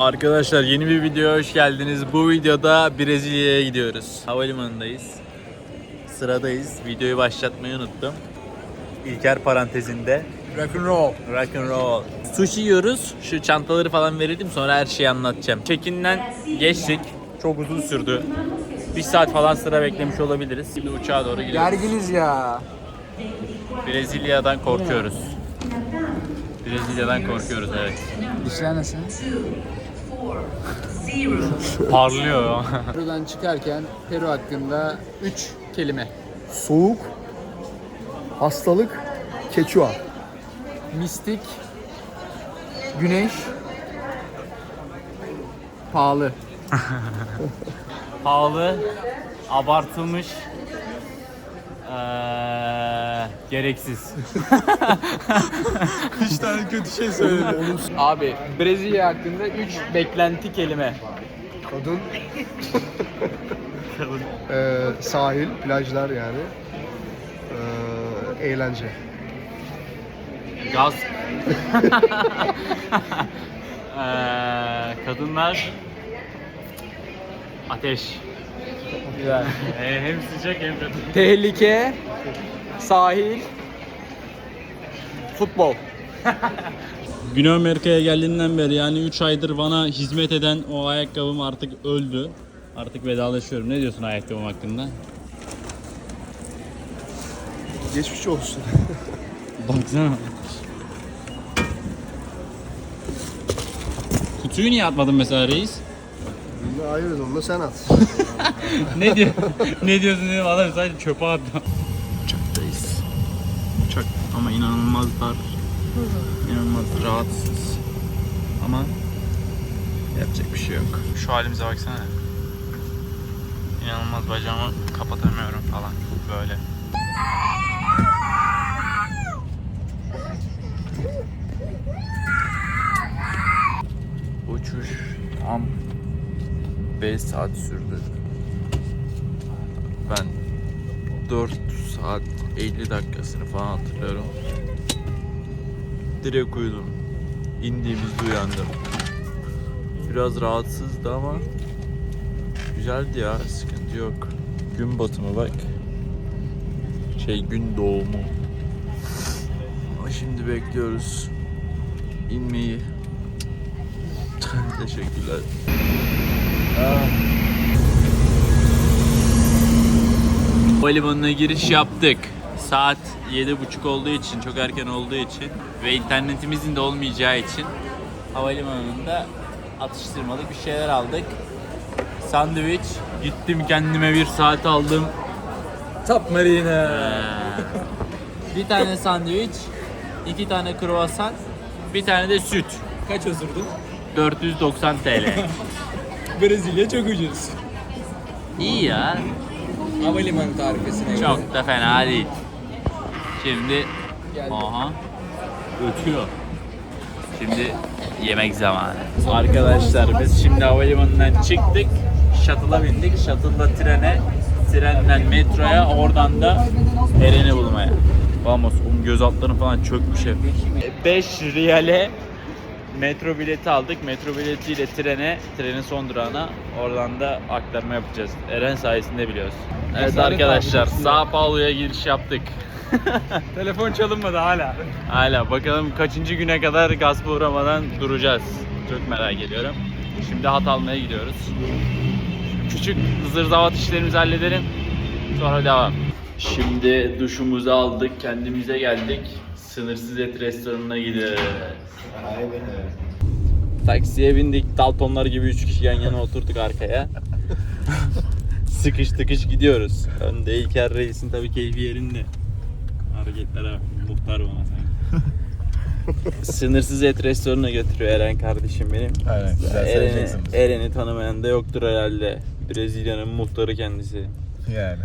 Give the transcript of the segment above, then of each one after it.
Arkadaşlar yeni bir videoya hoş geldiniz. Bu videoda Brezilya'ya gidiyoruz. Havalimanındayız. Sıradayız. Videoyu başlatmayı unuttum. İlker parantezinde Rock and roll. rock and roll. Sushi yiyoruz. Şu çantaları falan verirdim sonra her şeyi anlatacağım. Check-in'den geçtik. Çok uzun sürdü. Bir saat falan sıra beklemiş olabiliriz. Şimdi uçağa doğru gidiyoruz. Gerginiz ya. Brezilya'dan korkuyoruz. Brezilya'dan korkuyoruz evet. Dişler nasıl? Parlıyor. Peru'dan çıkarken Peru hakkında 3 kelime. Soğuk, hastalık, keçua. Mistik, güneş, pahalı. pahalı, abartılmış, eee, gereksiz. Üç tane kötü şey söyledim. Abi Brezilya hakkında 3 beklenti kelime. Kadın, eee, sahil, plajlar yani. Eee, eğlence. Gaz. Eee, kadınlar, ateş. Güzel. Ee, hem sıcak hem kötü. Tehlike, sahil, futbol. Güney Amerika'ya geldiğinden beri yani 3 aydır bana hizmet eden o ayakkabım artık öldü. Artık vedalaşıyorum. Ne diyorsun ayakkabım hakkında? Geçmiş olsun. Baksana. Kutuyu niye atmadın mesela reis? Hayır onu da sen at. ne diyor? ne diyorsun dedim adam sadece çöpe attı. Ama inanılmaz dar. İnanılmaz rahatsız. Ama yapacak bir şey yok. Şu halimize baksana. İnanılmaz bacağımı kapatamıyorum falan. Böyle. Uçuş tam 5 saat sürdü. Ben 4 saat 50 dakikasını falan hatırlıyorum. Direkt uyudum. İndiğimizde uyandım. Biraz rahatsızdı ama güzeldi ya sıkıntı yok. Gün batımı bak. Şey gün doğumu. Ama şimdi bekliyoruz inmeyi. Teşekkürler. Havalimanına giriş yaptık. Saat 7.30 olduğu için, çok erken olduğu için ve internetimizin de olmayacağı için havalimanında atıştırmalık bir şeyler aldık. Sandviç, gittim kendime bir saat aldım. Top Marine. Ee, bir tane sandviç, iki tane kruvasan, bir tane de süt. Kaç osurdun? 490 TL. Brezilya çok ucuz. İyi ya. Havalimanı tarifesine göre. Çok da fena değil. Şimdi aha ötüyor. Şimdi yemek zamanı. Arkadaşlar biz şimdi havalimanından çıktık. Shuttle'a bindik. Shuttle'da trene, trenden metroya, oradan da Eren'i bulmaya. Vamos, um göz altlarım falan çökmüş hep. 5 riyale metro bileti aldık. Metro biletiyle trene, trenin son durağına oradan da aktarma yapacağız. Eren sayesinde biliyoruz. Evet arkadaşlar. Sao Paulo'ya giriş yaptık. Telefon çalınmadı hala. Hala bakalım kaçıncı güne kadar gaspa uğramadan duracağız. Çok merak ediyorum. Şimdi hat almaya gidiyoruz. Küçük zırzavat işlerimizi halledelim. Sonra devam. Şimdi duşumuzu aldık, kendimize geldik. Sınırsız et restoranına gidiyoruz. Taksiye bindik, Daltonlar gibi üç kişi yan yana oturduk arkaya. Sıkış tıkış gidiyoruz. Önde İlker Reis'in tabii keyfi yerinde. Hareketlere bak, muhtar bana sanki. Sınırsız et restoranına götürüyor Eren kardeşim benim. Aynen güzel Eren'i, Eren'i tanımayan da yoktur herhalde. Brezilya'nın muhtarı kendisi. Yani.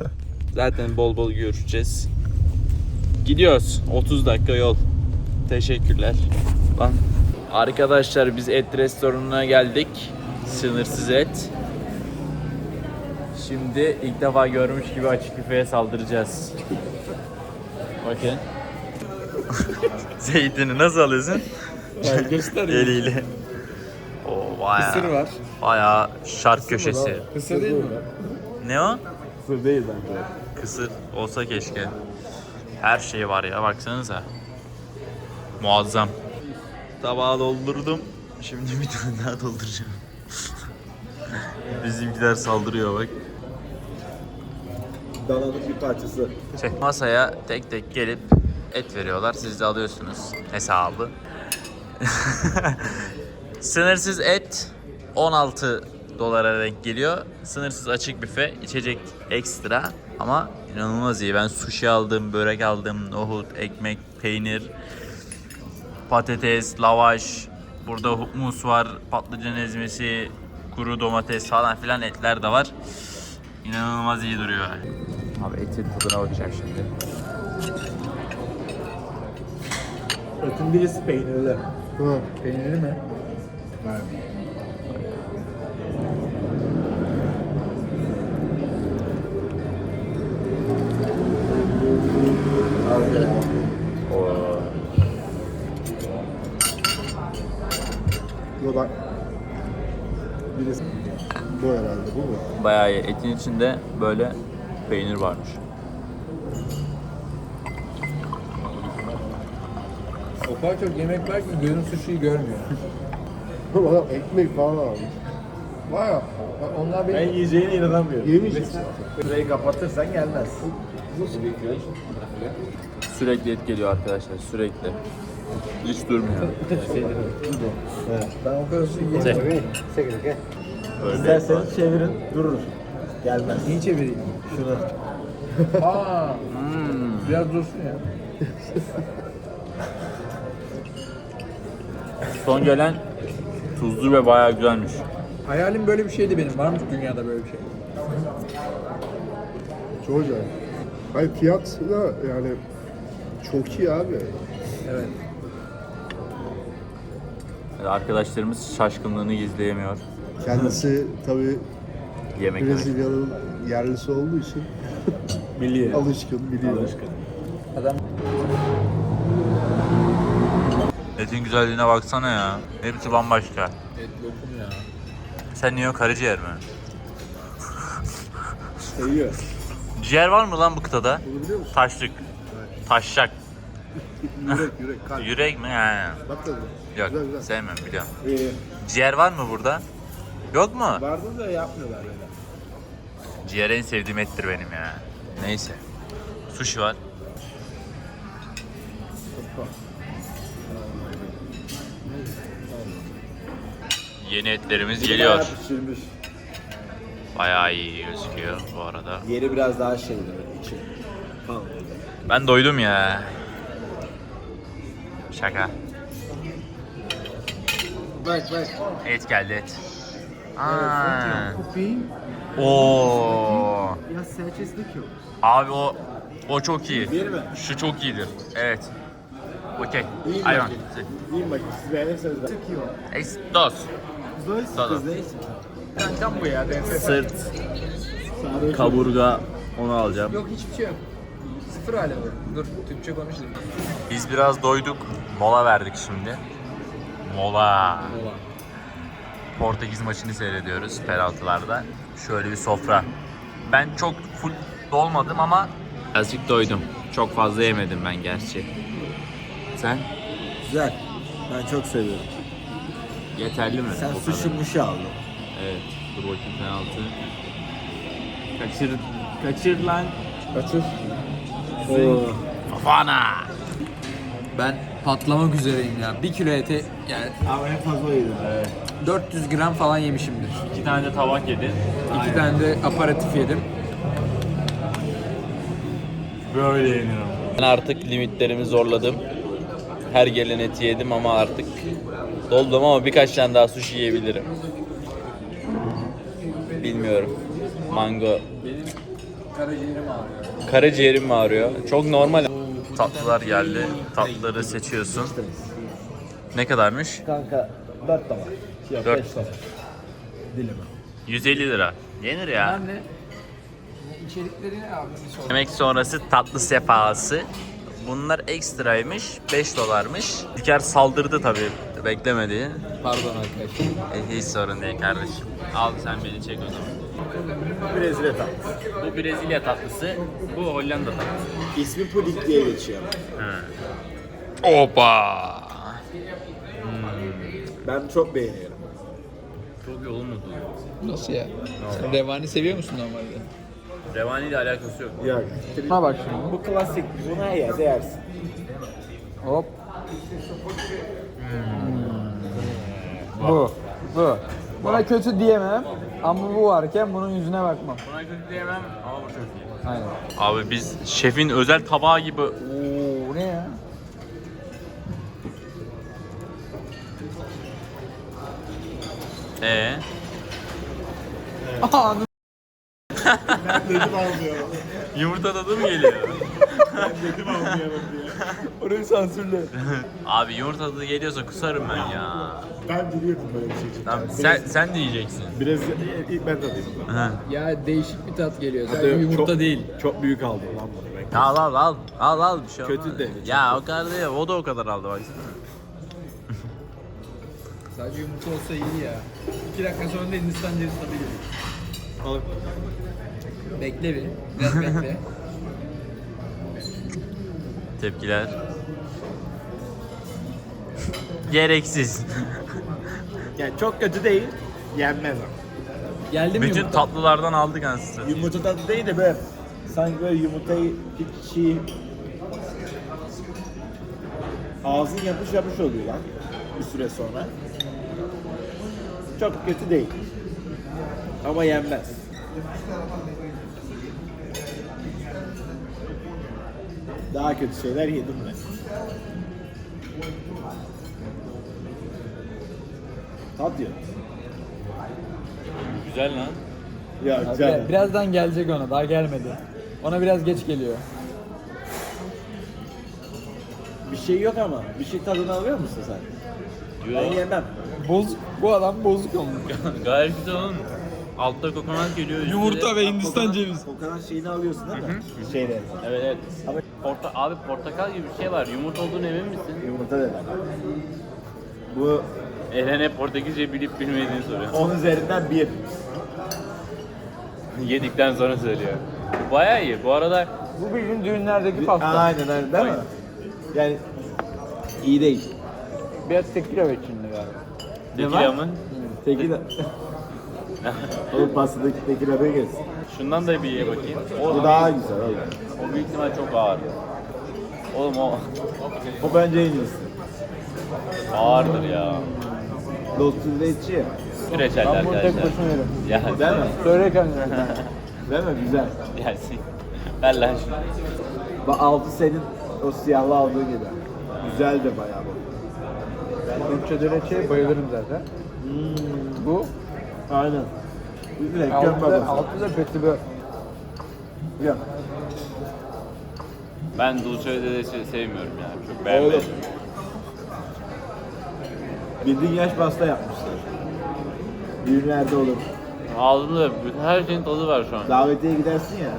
Zaten bol bol görüşeceğiz. Gidiyoruz. 30 dakika yol. Teşekkürler. Lan. Arkadaşlar biz et restoranına geldik. Sınırsız et. Şimdi ilk defa görmüş gibi açık büfeye saldıracağız. Bakın. Zeytini nasıl alıyorsun? Göster. Eliyle. Oo. Bayağı, Kısır var. Bayağı şark köşesi. Kısır değil mi? Ne o? Sır değil bence. Kısır olsa keşke. Her şey var ya baksanıza. Muazzam. Tabağı doldurdum. Şimdi bir tane daha dolduracağım. Bizimkiler saldırıyor bak. Dananın bir parçası. Şey, masaya tek tek gelip et veriyorlar. Siz de alıyorsunuz hesabı. Sınırsız et 16 dolara denk geliyor. Sınırsız açık büfe, içecek ekstra ama inanılmaz iyi. Ben sushi aldım, börek aldım, nohut, ekmek, peynir, patates, lavaş, burada hummus var, patlıcan ezmesi, kuru domates falan filan etler de var. İnanılmaz iyi duruyor. Abi etin tadına bakacağım şimdi. Etin birisi peynirli. Hı. Peynirli mi? Bu bak. Birisi. Bu herhalde bu mu? Bayağı iyi. Etin içinde böyle peynir varmış. O kadar çok yemek var ki gözüm sushi'yi görmüyor. Adam ekmek falan almış. Vay onlar benim... yiyeceğine inanamıyorum. Yemeyeceksin. Burayı kapatırsan gelmez. Sürekli et geliyor arkadaşlar. Sürekli. Hiç durmuyor. Ben o kadar sushi Şey, yiyemem. Öyle. İsterseniz çevirin durur. Gelmez. Neyi çevireyim? Şunu. Aa, Hmm. biraz dursun ya. Son gelen tuzlu ve bayağı güzelmiş. Hayalim böyle bir şeydi benim. Var mı dünyada böyle bir şey? Çok acayip. Hayır fiyat da yani çok iyi abi. Evet. Arkadaşlarımız şaşkınlığını gizleyemiyor. Kendisi tabii Yemek yemek. Yerlisi olduğu için Biliyor. alışkın biliyor. Adam Etin güzelliğine baksana ya. Hepsi bambaşka. et lokum ya. Sen yiyorsun karaciğer mi? Seviyor. Ciğer var mı lan bu kıtada? Bunu biliyor musun? Taşlık. Taşşak. Yürek yürek kalp. Yürek mi? He. Bak da Yok Güzel, güzel. sevmem biliyorum. İyi. Ciğer var mı burada? Yok mu? Vardı da yapmıyorlar böyle. Ciğer en sevdiğim ettir benim ya. Neyse. Sushi var. Yeni etlerimiz geliyor. Pişirmiş. Bayağı iyi gözüküyor bu arada. Yeri biraz daha şeydi içi. Tamam. Ben doydum ya. Şaka. Bak bak. Et geldi et. Aa. Kupin. Oo. Ya serçeslik yok. Abi o o çok iyi. Bir mi? Şu çok iyidir. Evet. Okey. İyi Aynen. bakayım. İyiyim bakayım siz beğenirseniz ben. Es dos. Todo. Kankam bu ya. DNF. Sırt, kaburga onu alacağım. Yok hiçbir şey yok. Sıfır hala bu. Dur Türkçe konuşayım. Biz biraz doyduk. Mola verdik şimdi. Mola. Portekiz maçını seyrediyoruz penaltılarda. Şöyle bir sofra. Ben çok full dolmadım ama azıcık doydum. Çok fazla yemedim ben gerçi. Sen? Güzel. Ben çok seviyorum. Yeterli mi? Sen bu kadar? sushi muşi aldın. Evet. Dur bakayım penaltı. Kaçır. Kaçır lan. Kaçır. Fafana. Ben patlamak üzereyim ya. Bir kilo ete yani Ama en fazla yedim. 400 gram falan yemişimdir. İki tane de tabak yedi. İki tane de aparatif yedim. Böyle yeniyorum. Ben artık limitlerimi zorladım. Her gelen eti yedim ama artık doldum ama birkaç tane daha sushi yiyebilirim. Bilmiyorum. Mango. Karaciğerim ağrıyor. Karaciğerim mi ağrıyor? Çok normal. Tatlılar geldi. Tatlıları seçiyorsun. Ne kadarmış? Kanka 4 tabak. Yok Dört. 5 tabak. Dilimi. 150 lira. Yenir ya. Bunlar ne? İçerikleri ne abi? Bir. Yemek sonrası tatlı sefası. Bunlar ekstraymış. 5 dolarmış. İlker saldırdı tabii. Beklemedi. Pardon arkadaşlar. E, hiç sorun değil kardeşim. Al sen beni çek o zaman. Brezilya tatlısı. Bu Brezilya tatlısı, bu Hollanda tatlısı. İsmi puding diye geçiyor. Opa! Ben çok beğeniyorum. Çok iyi bu. Nasıl ya? Sen revani seviyor musun normalde? Revani ile alakası yok. Ya Ha bak şimdi. bu klasik. Bunu her yerde yersin. Hop. Bu. Bu. Buna kötü diyemem. Ama bu varken bunun yüzüne bakmam. Buna kötü diyemem ama bu çok iyi. Aynen. Abi biz şefin özel tabağı gibi ee Aa, anı- yumurta tadı mı geliyor? Orayı sansürle. Abi yumurta tadı geliyorsa kusarım ben ya. Ben biliyordum böyle bir şey için. Tamam sen sen diyeceksin. Brezilya ilk ben tadayım. Ya değişik bir tat geliyor. Sadece yumurta çok, değil. Çok büyük aldım lan bunu. Ben. Al al al. Al al bir şey Kötü olmaz. de, Ya o kadar değil. O da o kadar aldı baksana. Sadece yumurta olsa iyi ya. İki dakika sonra da Hindistan cevizi tadı geliyor. Al. Bekle bir. Biraz bekle. Tepkiler. Gereksiz. Yani çok kötü değil. Yenmez ama. Geldi mi Bütün yumurta? tatlılardan aldık anasını. Yumurta tadı değil de böyle sanki böyle yumurtayı hiç çiğ ağzın yapış yapış oluyor lan bir süre sonra. Çok kötü değil. Ama yenmez. Daha kötü şeyler yedim ben. Tat yok. Güzel lan. Ya Abi, güzel. birazdan gelecek ona. Daha gelmedi. Ona biraz geç geliyor. Bir şey yok ama. Bir şey tadını alıyor musun sen? Ben yemem. Bozuk. Bu adam bozuk olmuş. Gayet güzel oğlum. Altta kokonat geliyor. Yumurta ve Hindistan cevizi. O kadar şeyini alıyorsun değil mi? Şeyleri. Evet evet. Ama Porta abi portakal gibi bir şey var. Yumurta olduğunu emin misin? yumurta dedi. Bu Eren'e Portekizce bilip bilmediğini soruyor. 10 üzerinden 1. Yedikten sonra söylüyor. Bayağı iyi. Bu arada Bu bildiğin düğünlerdeki pasta. Aynen aynen değil mi? Yani iyi değil. Biraz tekila ve içinde galiba. Tekila mı? Tekila. Oğlum pastadaki tekila gelsin. Şundan da bir ye bakayım. O daha güzel oğlum. O büyük ihtimal çok ağır. Oğlum o O bence en iyisi. ağırdır ya. Dostuzda içi ya. Süreçeller Ben bunu tek arkadaşlar. başına yerim. Ya Değil mi? Söyle kendine. Değil mi? Güzel. Gelsin. Ver lan şunu. Bak altı senin o siyahlı aldığın gibi. Güzel de bayağı Türkçe reçeye bayılırım zaten. Bu Aynen. Direkt göm altı da, babası. altı da petibör. Göm. Ben Dulce de se- sevmiyorum yani. Çok Oğlum. beğenmedim. Bildiğin yaş pasta yapmışlar. Düğünlerde olur. Ağzımda bütün her şeyin tadı var şu an. Davetiye gidersin ya.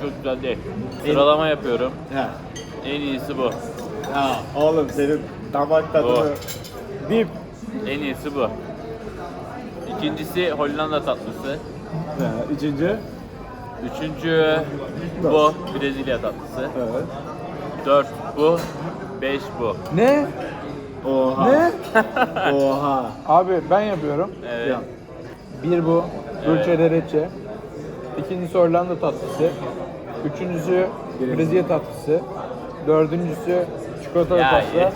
Bu çok güzel değil. Sıralama yapıyorum. He. En iyisi bu. Ya oğlum senin damak tadını Dip. En iyisi bu. İkincisi Hollanda tatlısı. He, Üçüncü. Üçüncü bu Brezilya tatlısı. Evet. Dört bu. Beş bu. Ne? Oha. Ne? Oha. Abi ben yapıyorum. Evet. Ya. Bir bu. Dulce de reçe. İkincisi Hollanda tatlısı. Üçüncüsü Brezilya tatlısı. Dördüncüsü çikolatalı Ya, pasta. ye.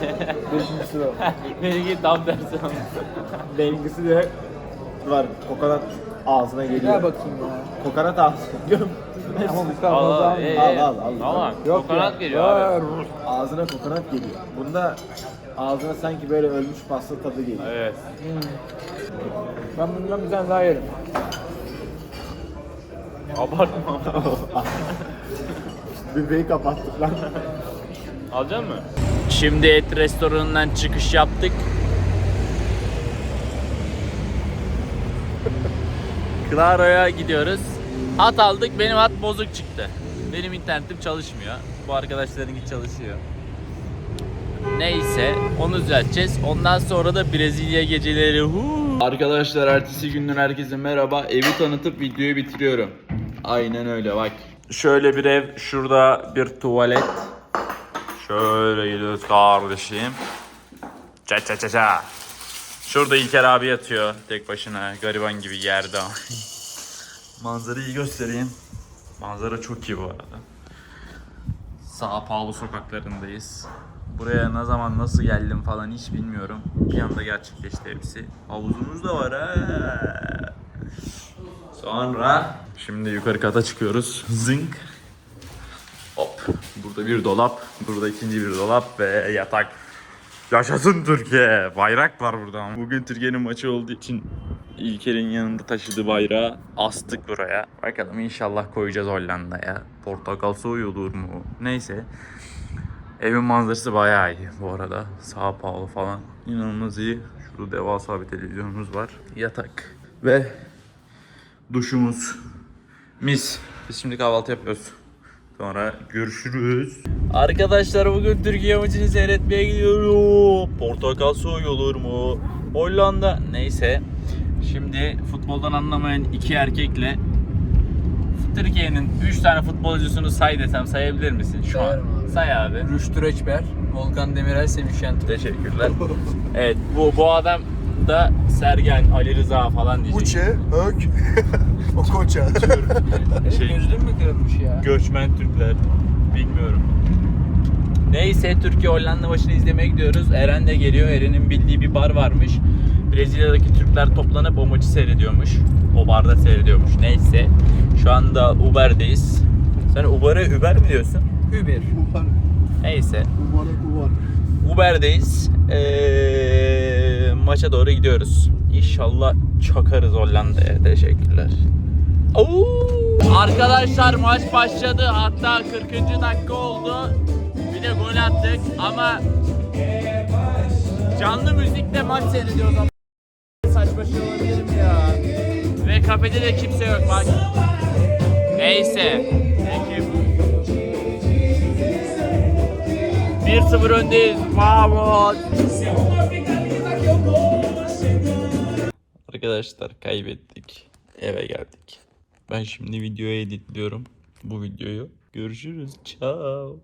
Beşincisi bu. Benimki tam tersi. Benimkisi de var. Kokonat ağzına geliyor. Gel bakayım ya. Kokonat ağzına. Ama kadar Al fazla al. Al, al, al. Ama Yok kokonat ya. geliyor abi. Ağzına kokonat geliyor. Bunda ağzına sanki böyle ölmüş pasta tadı geliyor. Evet. Ben bundan bir tane daha yerim. Abartma. Büfeyi kapattık lan. Alacak mı? Şimdi et restoranından çıkış yaptık. Claro'ya gidiyoruz. Hat aldık. Benim hat bozuk çıktı. Benim internetim çalışmıyor. Bu arkadaşlarınki çalışıyor. Neyse onu düzelteceğiz. Ondan sonra da Brezilya geceleri. Huu. Arkadaşlar ertesi günden herkese merhaba. Evi tanıtıp videoyu bitiriyorum. Aynen öyle bak. Şöyle bir ev. Şurada bir tuvalet. Şöyle gidiyoruz kardeşim. Ça ça ça ça. Şurada İlker abi yatıyor tek başına gariban gibi yerde. Manzarayı göstereyim. Manzara çok iyi bu arada. Sao Paulo sokaklarındayız. Buraya ne zaman nasıl geldim falan hiç bilmiyorum. Bir anda gerçekleşti hepsi. Havuzumuz da var ha. Sonra şimdi yukarı kata çıkıyoruz. Zınk. Burada bir dolap, burada ikinci bir dolap ve yatak. Yaşasın Türkiye. Bayrak var burada. Bugün Türkiye'nin maçı olduğu için İlker'in yanında taşıdığı bayrağı astık buraya. Bakalım inşallah koyacağız Hollanda'ya. Portakal suyu mu? Neyse. Evin manzarası bayağı iyi bu arada. Sao Paulo falan. İnanılmaz iyi. Şurada devasa bir televizyonumuz var. Yatak. Ve duşumuz. Mis. Biz şimdi kahvaltı yapıyoruz. Sonra görüşürüz. Arkadaşlar bugün Türkiye maçını seyretmeye gidiyorum. Portakal suyu olur mu? Hollanda. Neyse. Şimdi futboldan anlamayan iki erkekle Türkiye'nin 3 tane futbolcusunu say desem sayabilir misin şu an? Abi. Say abi. Rüştü Reçber, Volkan Demirel, Semih Şentürk. Teşekkürler. evet bu bu adam da Sergen, Ali Rıza falan diyecek. Uçe, Ök, Okoça. Şey- Gözlüğüm mü kırılmış ya? Göçmen Türkler. Bilmiyorum. Neyse Türkiye Hollanda maçını izlemeye gidiyoruz. Eren de geliyor. Eren'in bildiği bir bar varmış. Brezilya'daki Türkler toplanıp o maçı seyrediyormuş. O barda seyrediyormuş. Neyse. Şu anda Uber'deyiz. Sen Uber'e Uber mi diyorsun? Uber. Neyse. Umarı uvar. Uber'deyiz. Ee, maça doğru gidiyoruz. İnşallah çakarız Hollanda'ya. Teşekkürler. Oo! Arkadaşlar maç başladı. Hatta 40. dakika oldu. Bir de gol attık ama canlı müzikle maç seyrediyoruz saçma şey olabilir mi ya? Ve kafede de kimse yok bak. Neyse. 1-0 öndeyiz. Vamos. Arkadaşlar kaybettik. Eve geldik. Ben şimdi videoyu editliyorum. Bu videoyu. Görüşürüz. Ciao.